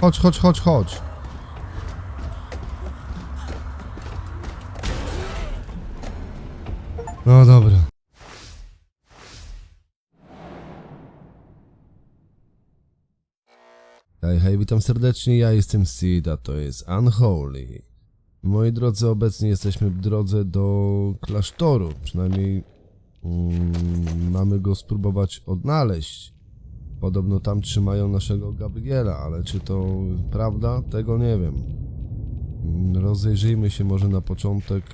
Chodź, chodź, chodź, chodź. No dobra. Hej, hej, witam serdecznie, ja jestem Sid, a to jest Unholy. Moi drodzy, obecnie jesteśmy w drodze do klasztoru, przynajmniej mm, mamy go spróbować odnaleźć. Podobno tam trzymają naszego Gabriela, ale czy to prawda? Tego nie wiem. Rozejrzyjmy się może na początek,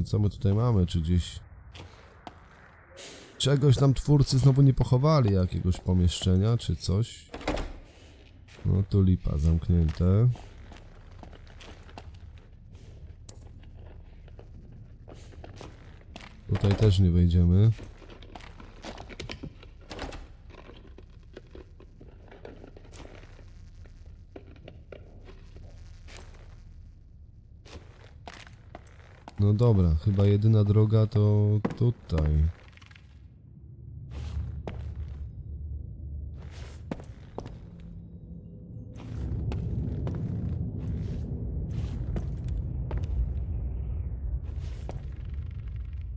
y, co my tutaj mamy, czy gdzieś czegoś tam twórcy znowu nie pochowali, jakiegoś pomieszczenia, czy coś. No tu lipa, zamknięte. Tutaj też nie wejdziemy. Dobra, chyba jedyna droga to tutaj.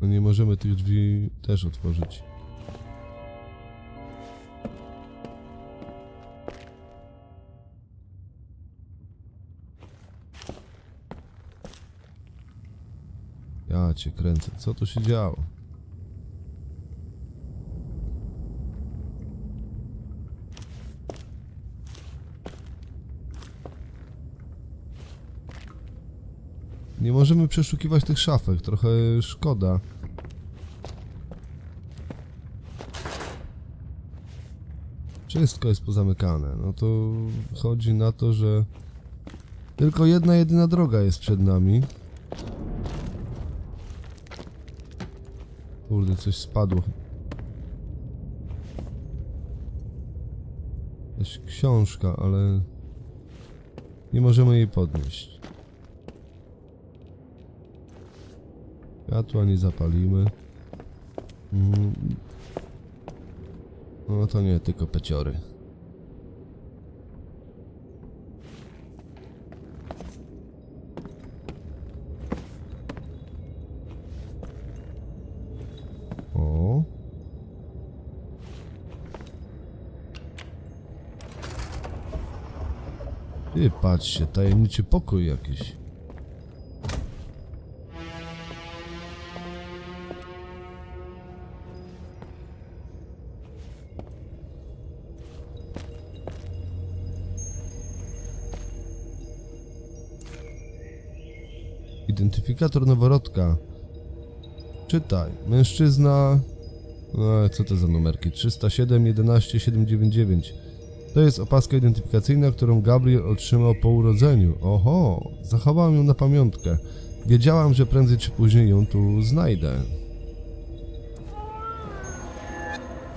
No nie możemy tych drzwi też otworzyć. Kręcę. Co tu się działo? Nie możemy przeszukiwać tych szafek, trochę szkoda. Wszystko jest pozamykane. No to chodzi na to, że tylko jedna jedyna droga jest przed nami. Kurde, coś spadło. Jakaś książka, ale nie możemy jej podnieść. Światła nie zapalimy. Mm. No to nie, tylko peciory. O. Ty, patrzcie, tajemniczy pokój jakiś. Identyfikator noworodka. Czytaj. Mężczyzna. No, co to za numerki? 307 11 799. To jest opaska identyfikacyjna, którą Gabriel otrzymał po urodzeniu. Oho, zachowałem ją na pamiątkę. Wiedziałam, że prędzej czy później ją tu znajdę.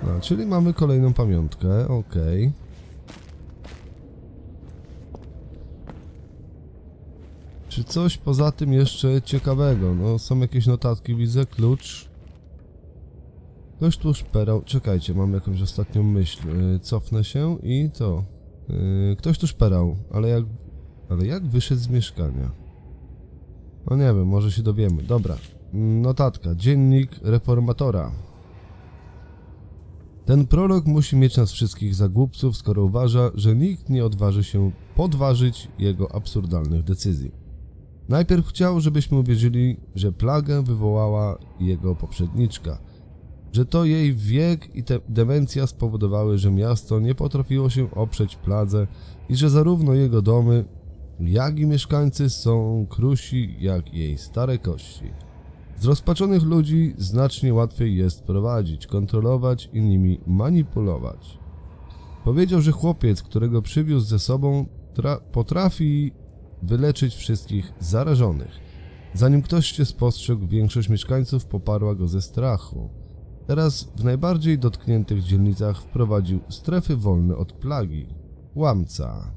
No, czyli mamy kolejną pamiątkę, okej. Czy coś poza tym jeszcze ciekawego? No, są jakieś notatki, widzę, klucz. Ktoś tu szperał. Czekajcie, mam jakąś ostatnią myśl. Yy, cofnę się i to. Yy, ktoś tu szperał, ale jak. Ale jak wyszedł z mieszkania? No nie wiem, może się dowiemy. Dobra. Notatka. Dziennik reformatora. Ten prorok musi mieć nas wszystkich za głupców, skoro uważa, że nikt nie odważy się podważyć jego absurdalnych decyzji. Najpierw chciał, żebyśmy uwierzyli, że plagę wywołała jego poprzedniczka, że to jej wiek i demencja spowodowały, że miasto nie potrafiło się oprzeć pladze i że zarówno jego domy, jak i mieszkańcy są krusi jak jej stare kości. Zrozpaczonych ludzi znacznie łatwiej jest prowadzić, kontrolować i nimi manipulować. Powiedział, że chłopiec, którego przywiózł ze sobą, tra- potrafi wyleczyć wszystkich zarażonych. Zanim ktoś się spostrzegł, większość mieszkańców poparła go ze strachu. Teraz w najbardziej dotkniętych dzielnicach wprowadził strefy wolne od plagi. Łamca.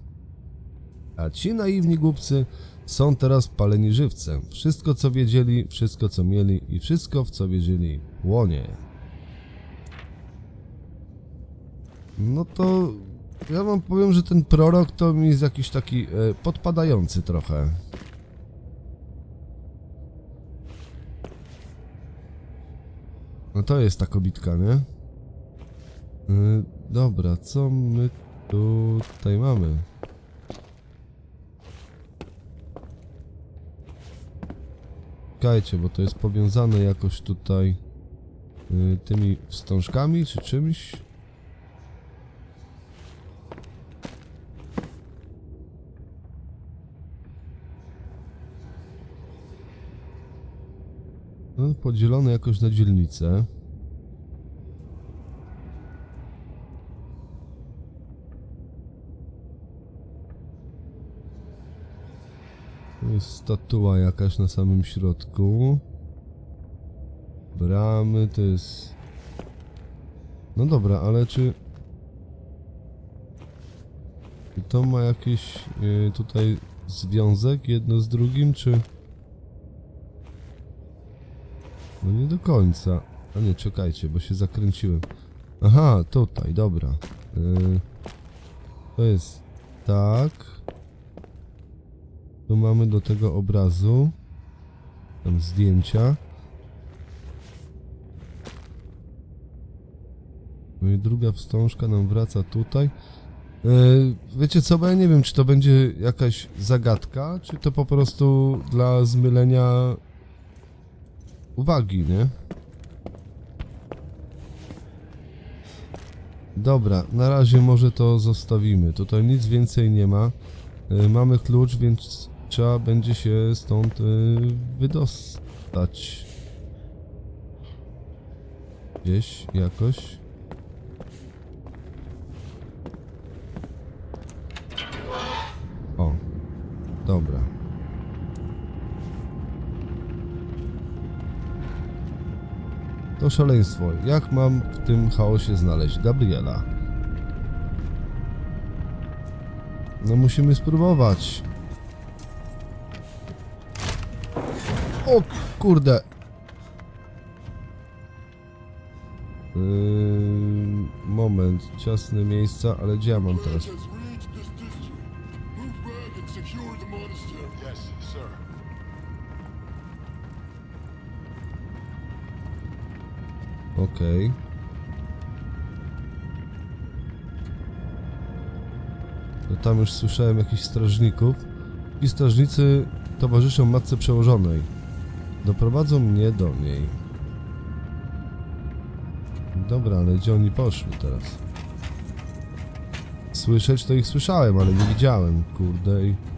A ci naiwni głupcy są teraz paleni żywcem. Wszystko co wiedzieli, wszystko co mieli i wszystko w co wierzyli płonie. No to Ja wam powiem, że ten prorok to mi jest jakiś taki e, podpadający trochę. No to jest ta kobitka, nie? Y, dobra, co my tutaj mamy? Czekajcie, bo to jest powiązane jakoś tutaj y, tymi wstążkami czy czymś. Podzielone jakoś na dzielnice. Jest statua jakaś na samym środku. Bramy to jest... No dobra, ale czy... To ma jakiś y, tutaj związek jedno z drugim, czy... No nie do końca. A nie, czekajcie, bo się zakręciłem. Aha, tutaj, dobra. Yy, to jest tak. Tu mamy do tego obrazu. Tam zdjęcia. No i druga wstążka nam wraca tutaj. Yy, wiecie co, bo ja nie wiem, czy to będzie jakaś zagadka, czy to po prostu dla zmylenia uwagi, nie? Dobra, na razie może to zostawimy. Tutaj nic więcej nie ma. Y, Mamy klucz, więc trzeba będzie się stąd y, wydostać. Gdzieś, jakoś. O, dobra. To szaleństwo. Jak mam w tym chaosie znaleźć Gabriela? No musimy spróbować. O kurde. Yy, moment, ciasne miejsca, ale gdzie ja mam teraz? Okej. To tam już słyszałem jakichś strażników. I strażnicy towarzyszą matce przełożonej. Doprowadzą mnie do niej. Dobra, ale gdzie oni poszli teraz? Słyszeć to ich słyszałem, ale nie widziałem, kurde i...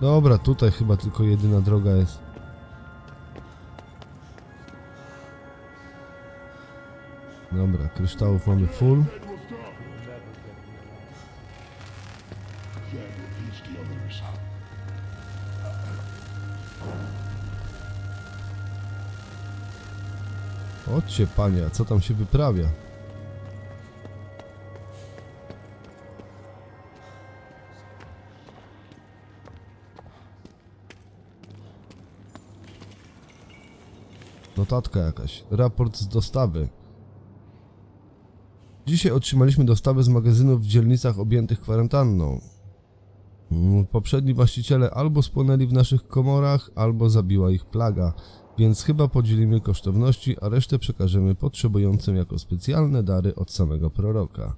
Dobra, tutaj chyba tylko jedyna droga jest. Dobra, kryształów mamy full. Chodźcie, panie, a co tam się wyprawia? Notatka jakaś. Raport z dostawy. Dzisiaj otrzymaliśmy dostawę z magazynów w dzielnicach objętych kwarantanną. Mm, Poprzedni właściciele albo spłonęli w naszych komorach, albo zabiła ich plaga, więc chyba podzielimy kosztowności, a resztę przekażemy potrzebującym jako specjalne dary od samego proroka.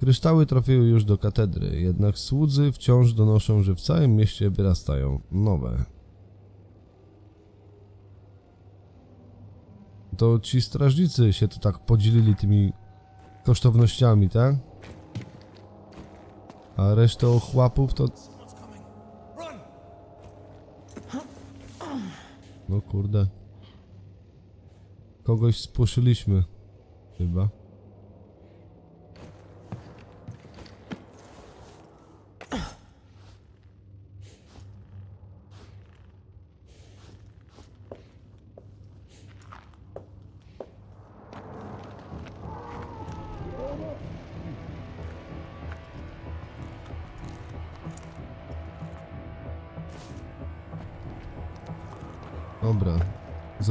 Kryształy trafiły już do katedry, jednak słudzy wciąż donoszą, że w całym mieście wyrastają nowe. To ci strażnicy się tu tak podzielili tymi kosztownościami, tak? A resztę ochłapów to... No kurde. Kogoś spłoszyliśmy. Chyba.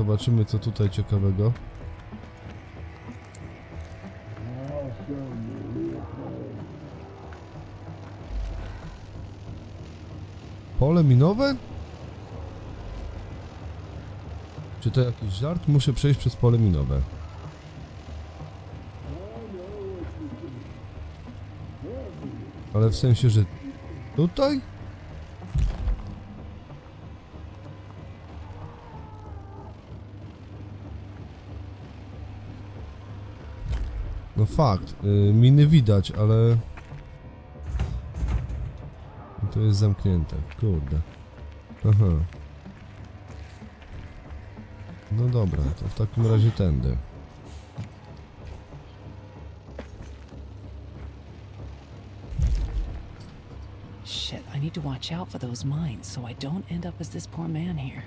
Zobaczymy co tutaj ciekawego. Pole minowe? Czy to jakiś żart? Muszę przejść przez pole minowe. Ale w sensie, że tutaj? Fakt, y, miny widać, ale... To jest zamknięte, kurde. Aha. No dobra, to w takim razie tędy. Shit, I need to watch out for those mines so I don't end up as this poor man here.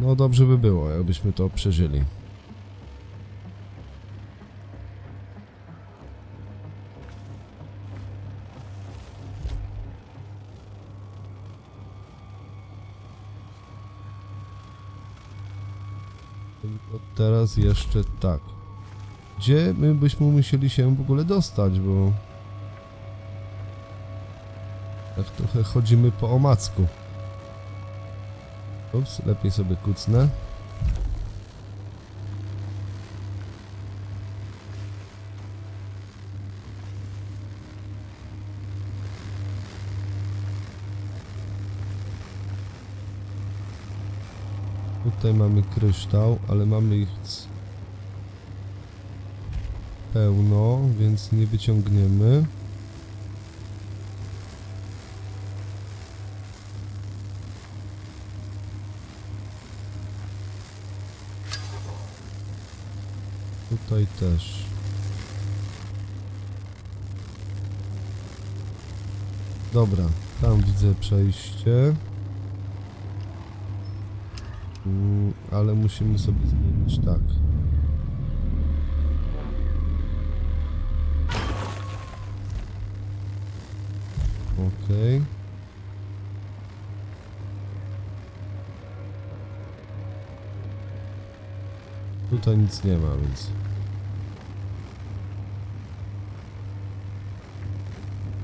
No dobrze by było, jakbyśmy to przeżyli. Teraz jeszcze tak. Gdzie my byśmy musieli się w ogóle dostać, bo... Tak trochę chodzimy po omacku. Ups, lepiej sobie kucnę. Tutaj mamy kryształ, ale mamy ich pełno, więc nie wyciągniemy. Tutaj też. Dobra, tam widzę przejście. Mm, ale musimy sobie zmienić tak. Okej. Tutaj nic nie ma, więc...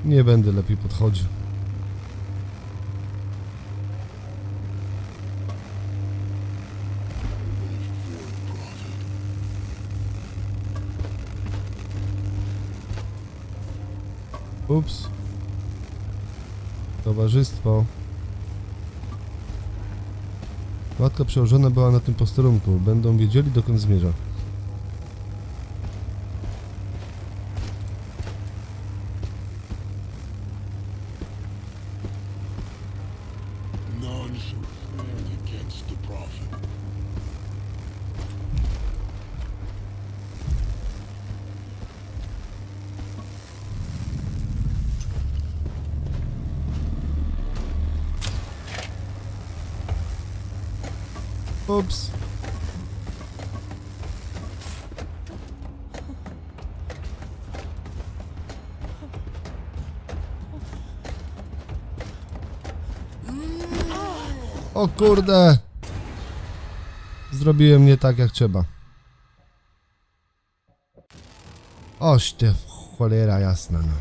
Nie będę lepiej podchodził. Ups. Towarzystwo. Matka przełożona była na tym posterunku. Będą wiedzieli dokąd zmierza. O kurde! Zrobiłem nie tak jak trzeba. Oś ty cholera jasna no.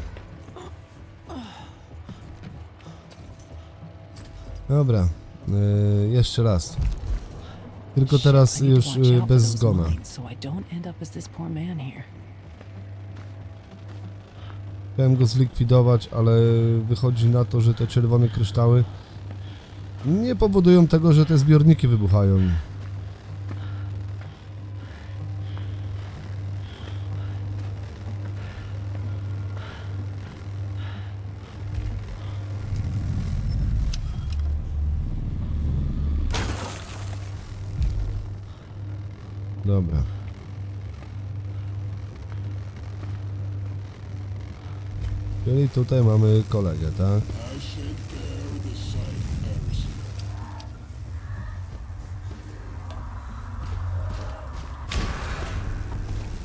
Dobra, yy, jeszcze raz. Tylko teraz już y, for bez zgona. Chciałem go zlikwidować, ale wychodzi na to, że te czerwone kryształy nie powodują tego, że te zbiorniki wybuchają. Dobra. Czyli tutaj mamy kolegę, tak?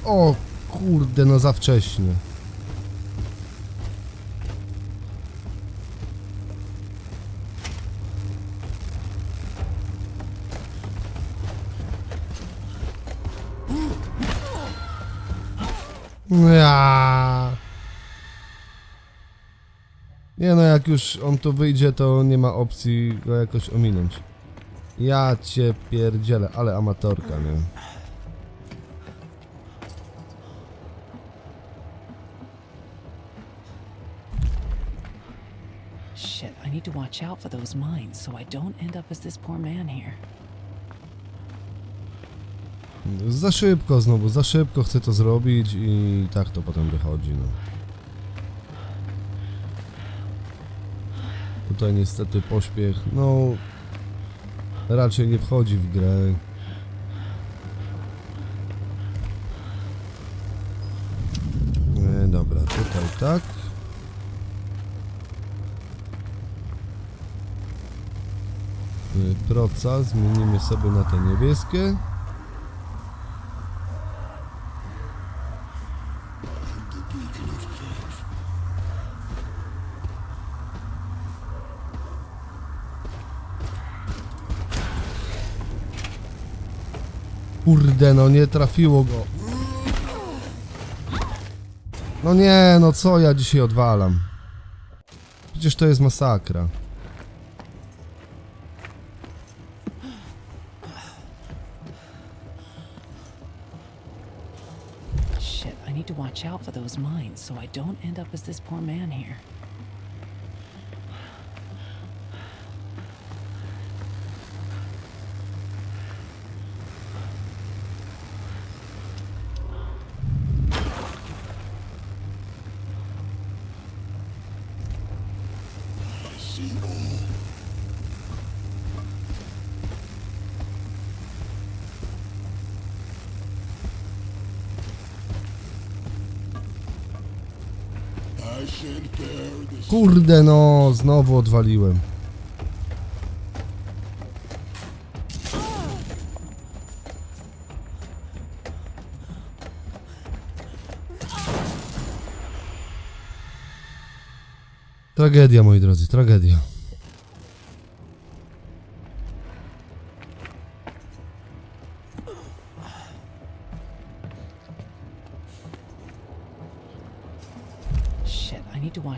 O kurde, no za wcześnie. No ja. Nie no, jak już on tu wyjdzie, to nie ma opcji go jakoś ominąć. Ja cię pierdzielę, ale amatorka, nie? To watch out for those mines so I don't end up as this poor man here. Za szybko znowu, za szybko chcę to zrobić i tak to potem wychodzi, no. Tutaj niestety pośpiech, no... Raczej nie wchodzi w grę. Nie, dobra, tutaj tak. Proca zmienimy sobie na te niebieskie. Kurde, no nie trafiło go. No nie, no co ja dzisiaj odwalam? Przecież to jest masakra. Those mines so I don't end up as this poor man here. Kurde, no znowu odwaliłem. Tragedia, moi drodzy, tragedia.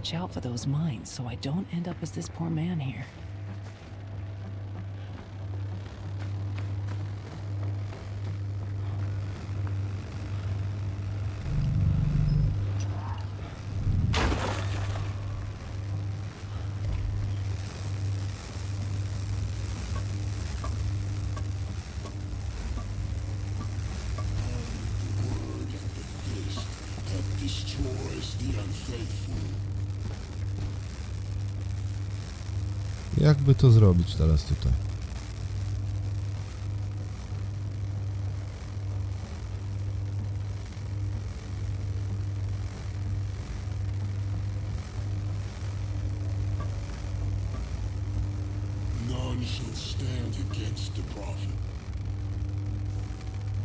Watch out for those mines so I don't end up as this poor man here. To zrobić teraz tutaj?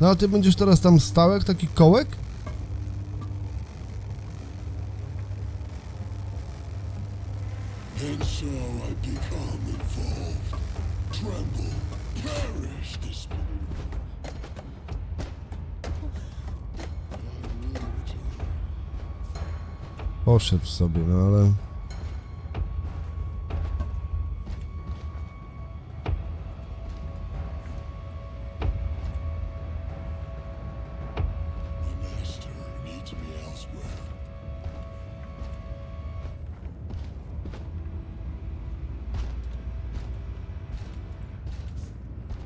No a ty będziesz teraz tam stał jak taki kołek? Poszedł sobie, no ale...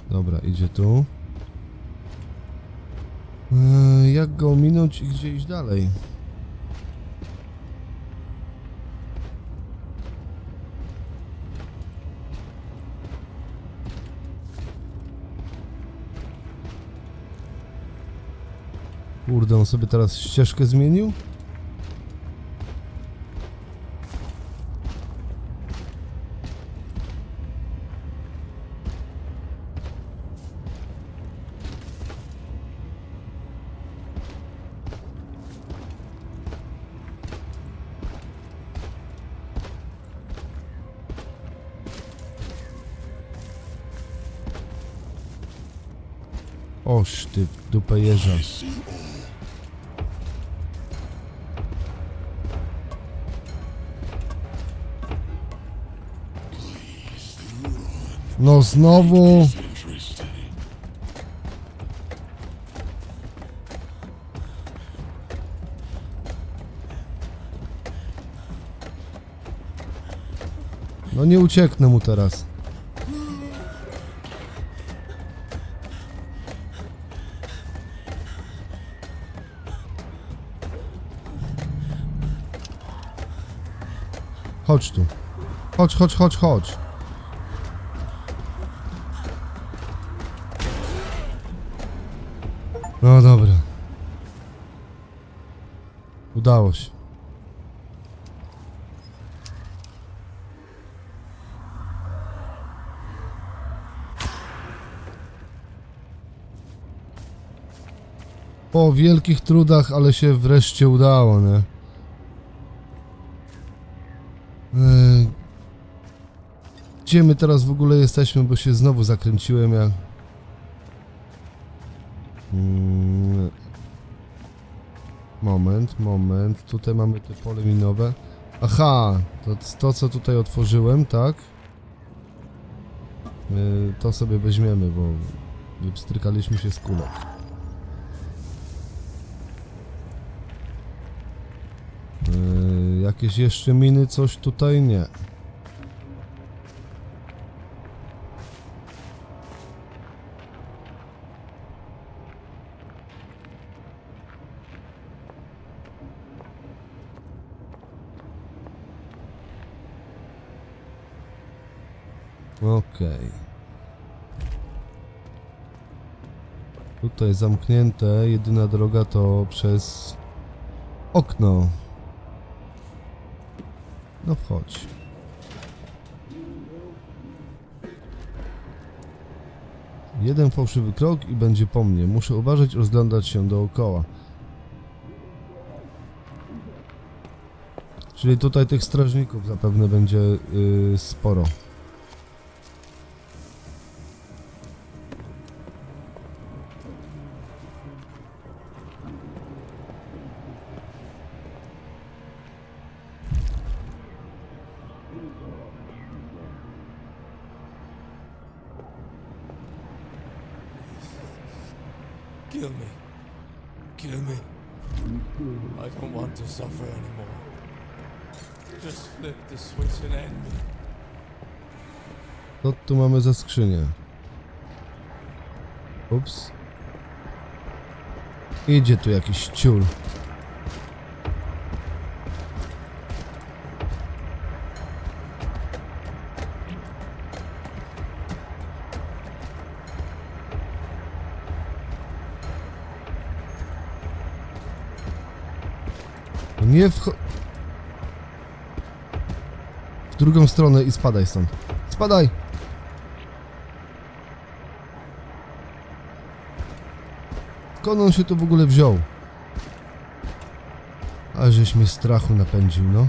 Dobra, idzie tu. Eee, jak go ominąć i gdzie iść dalej? Kurde, on sobie teraz ścieżkę zmienił? Oż ty w dupę jeża. No znowu. No nie ucieknę mu teraz. Chodź tu. Chodź, chodź, chodź, chodź. Udało się. Po wielkich trudach, ale się wreszcie udało, nie? Ej, Gdzie my teraz w ogóle jesteśmy, bo się znowu zakręciłem jak... Moment. Tutaj mamy te pole minowe. Aha, to, to co tutaj otworzyłem, tak? Yy, To sobie weźmiemy, bo wypstrykaliśmy się z kulek. Yy, jakieś jeszcze miny, coś tutaj nie. Okej. Tutaj zamknięte, jedyna droga to przez okno. No wchodź. Jeden fałszywy krok i będzie po mnie. Muszę uważać, rozglądać się dookoła. Czyli tutaj tych strażników zapewne będzie yy, sporo. Kill me. Kill me. I don't want to suffer anymore. Just flip the switch and end me. Co tu mamy za skrzynię? Ups. Idzie tu jakiś ciul. Nie wcho... W drugą stronę i spadaj stąd. Spadaj! Skąd on się tu w ogóle wziął? A żeś mnie strachu napędził, no.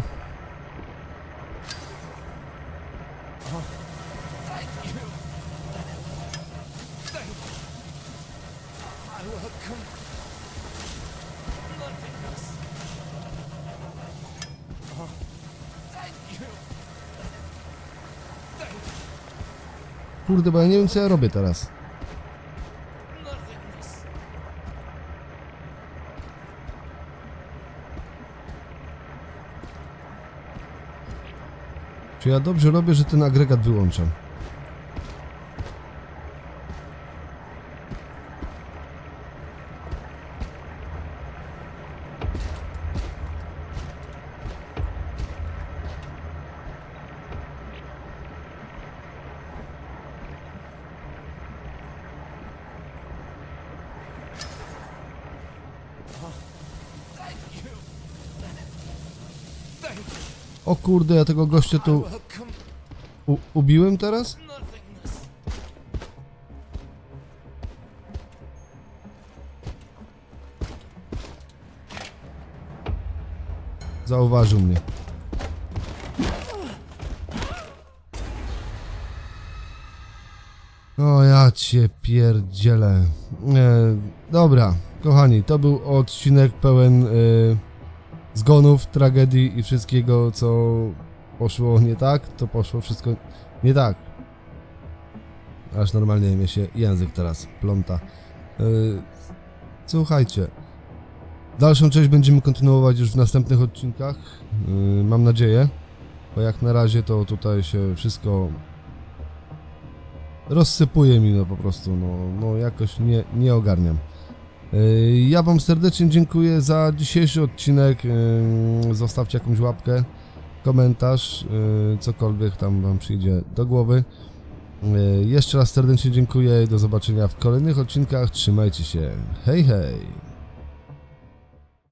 Kurde, bo ja nie wiem co ja robię teraz. Czy ja dobrze robię, że ten agregat wyłączam? O kurde, ja tego gościa tu u- ubiłem teraz? Zauważył mnie. O ja cię pierdzielę. E, dobra, kochani, to był odcinek pełen e, zgonów, tragedii i wszystkiego, co poszło nie tak. To poszło wszystko nie tak. Aż normalnie mnie się język teraz pląta. Yy, słuchajcie. Dalszą część będziemy kontynuować już w następnych odcinkach. Yy, mam nadzieję. Bo jak na razie to tutaj się wszystko rozsypuje mi no po prostu. No, no jakoś nie, nie ogarniam. Yy, Ja Wam serdecznie dziękuję za dzisiejszy odcinek. Yy, Zostawcie jakąś łapkę, komentarz, yy, cokolwiek tam Wam przyjdzie do głowy. Jeszcze raz serdecznie dziękuję i do zobaczenia w kolejnych odcinkach. Trzymajcie się. Hej, hej!